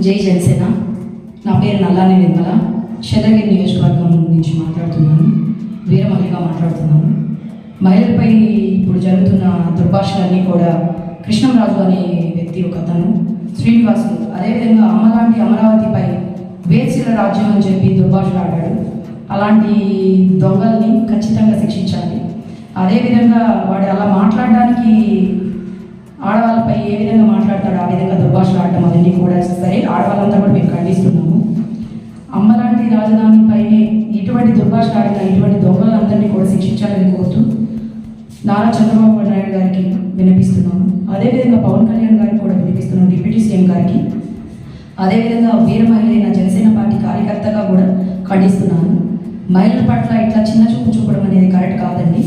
జై జనసేన. నా పేరు నల్లాని నిర్మల. చంద్రగిరి నియోజకవర్గం నుంచి మాట్లాడుతున్నాను. వీరమల్లిగా మాట్లాడుతున్నాను. మహిళలపై ఇప్పుడు జరుగుతున్న దుర్భాషలన్నీ కూడా కృష్ణంరాజు అనే వ్యక్తి ఒక అతను. శ్రీనివాసులు. అదేవిధంగా అమ్మలాంటి అమరావతిపై వేసిల రాజ్యం అని చెప్పి దుర్భాషలు ఆడాడు అలాంటి దొంగల్ని ఖచ్చితంగా శిక్షించాలి. అదేవిధంగా వాడు అలా మాట్లాడడానికి ఆడవాళ్ళపై ఏ విధంగా మాట్లాడతాడో ఆ విధంగా దుర్భాషలు ఆడటం అవన్నీ కూడా సరే ఆడవాళ్ళంతా కూడా మేము ఖండిస్తున్నాము. అమ్మలాంటి రాజధానిపైనే ఇటువంటి దుర్భాషలు ఆడిన ఇటువంటి దొంగలందరినీ కూడా శిక్షించాలని కోరుతూ నారా చంద్రబాబు నాయుడు గారికి వినిపిస్తున్నాము. అదేవిధంగా పవన్ కళ్యాణ్ గారికి కూడా వినిపిస్తున్నాం డిప్యూటీ సీఎం గారికి. అదేవిధంగా వీర మహిళైన జనసేన పార్టీ కార్యకర్తగా కూడా ఖండిస్తున్నాను. మహిళల పట్ల ఇట్లా చిన్న చూపు చూపడం అనేది కరెక్ట్ కాదండి.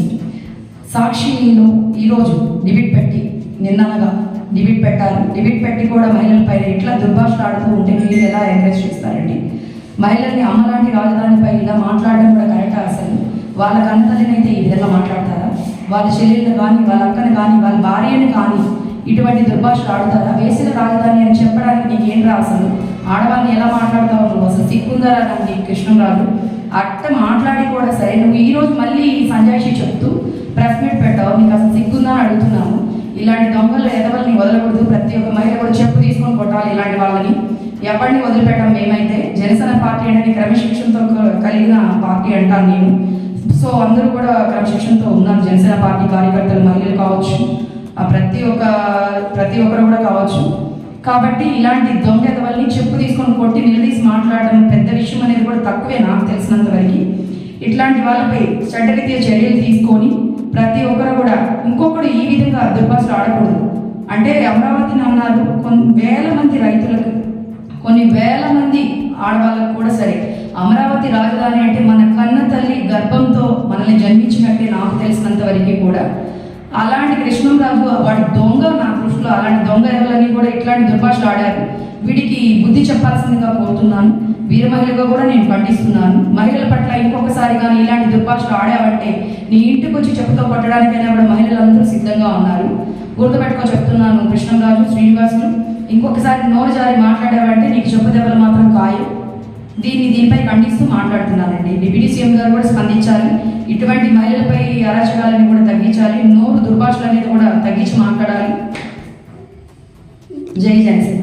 సాక్షిలో ఈరోజు డిబేట్ పెట్టి నిన్ననగా డిబిట్ పెట్టారు. డిబిట్ పెట్టి కూడా మహిళలపై ఇట్లా దుర్భాషలు ఆడుతూ ఉంటే మీరు ఎలా ఎంకరేజ్ చేస్తారండి? మహిళల్ని అమ్మలాంటి రాజధానిపై ఇలా మాట్లాడడం కూడా కరెక్ట్ అసలు? వాళ్ళ కన్నతల్లినైతే ఈ విధంగా మాట్లాడతారా? వాళ్ళ చెల్లెళ్ళు కానీ వాళ్ళ అక్కని కానీ వాళ్ళ భార్యని కానీ ఇటువంటి దుర్భాషలు ఆడుతారా? వేసిన రాజధాని అని చెప్పడానికి నీకు ఏం రా అసలు? ఆడవాళ్ళని ఎలా మాట్లాడతావు నువ్వు? అసలు సిగ్గుందరా నాకు కృష్ణరాజు. అట్ట మాట్లాడి కూడా సరే నువ్వు ఈ రోజు మళ్ళీ సంజాయిషి చెప్తూ ప్రెస్ మీట్ పెట్టావు? నీకు అసలు సిగ్గుందా అని అడుగుతున్నాము. ఇలాంటి దొంగలు ఎదవల్ని వదలకూడదు. ప్రతి ఒక్క మహిళ కూడా చెప్పు తీసుకొని కొట్టాలి ఇలాంటి వాళ్ళని. ఎవరిని వదిలిపెట్టడం మేమైతే జనసేన పార్టీ అంటే క్రమశిక్షణతో కలిగిన పార్టీ అంటాను నేను. సో అందరూ కూడా క్రమశిక్షణతో ఉన్నారు. జనసేన పార్టీ కార్యకర్తలు మహిళలు కావచ్చు ప్రతి ఒక్క ప్రతి ఒక్కరు కూడా కావచ్చు. కాబట్టి ఇలాంటి దొంగ ఎదవల్ని చెప్పు తీసుకొని కొట్టి నిలదీసి మాట్లాడడం పెద్ద విషయం అనేది కూడా తక్కువే నాకు తెలిసినంత వరకు. ఇట్లాంటి వాళ్ళపై చట్టరీత్యా చర్యలు తీసుకొని ప్రతి ఒక్కరు కూడా ఇంకొకడు ఈ విధంగా దుర్భాషలు ఆడకూడదు. అంటే అమరావతిని అన్నారు కొన్ని వేల మంది రైతులకు కొన్ని వేల మంది ఆడవాళ్ళకు కూడా సరే. అమరావతి రాజధాని అంటే మన కన్న తల్లి గర్భంతో మనల్ని జన్మించినట్టే నాకు తెలిసినంత వరకు కూడా. అలాంటి కృష్ణంరాజు వాడి దొంగ నా దృష్టిలో అలాంటి దొంగ ఎవరని కూడా ఇట్లాంటి దుర్భాషలు ఆడారు. వీడికి బుద్ధి చెప్పాల్సిందిగా కోరుతున్నాను. వీర మహిళగా కూడా నేను ఖండిస్తున్నాను మహిళల పట్ల ఇంకొకసారి కానీ ఇలాంటి దుర్భాషలు ఆడావంటే నీ ఇంటికి వచ్చి చెప్పుతో కొట్టడానికైనా కూడా మహిళలందరూ సిద్ధంగా ఉన్నారు. గుర్తుపెట్టుకో చెప్తున్నాను కృష్ణంరాజు శ్రీనివాసులు. ఇంకొకసారి నోరు జారి మాట్లాడావంటే నీకు చెప్పు దెబ్బలు మాత్రం ఖాయం దీన్ని దీనిపై ఖండిస్తూ మాట్లాడుతున్నారండి. డిప్యూటీ సీఎం గారు కూడా స్పందించాలి. ఇటువంటి మహిళలపై అరాచకాలని కూడా తగ్గించాలి. నోరు దుర్భాషలు అనేది కూడా తగ్గించి మాట్లాడాలి. జై జనసేన.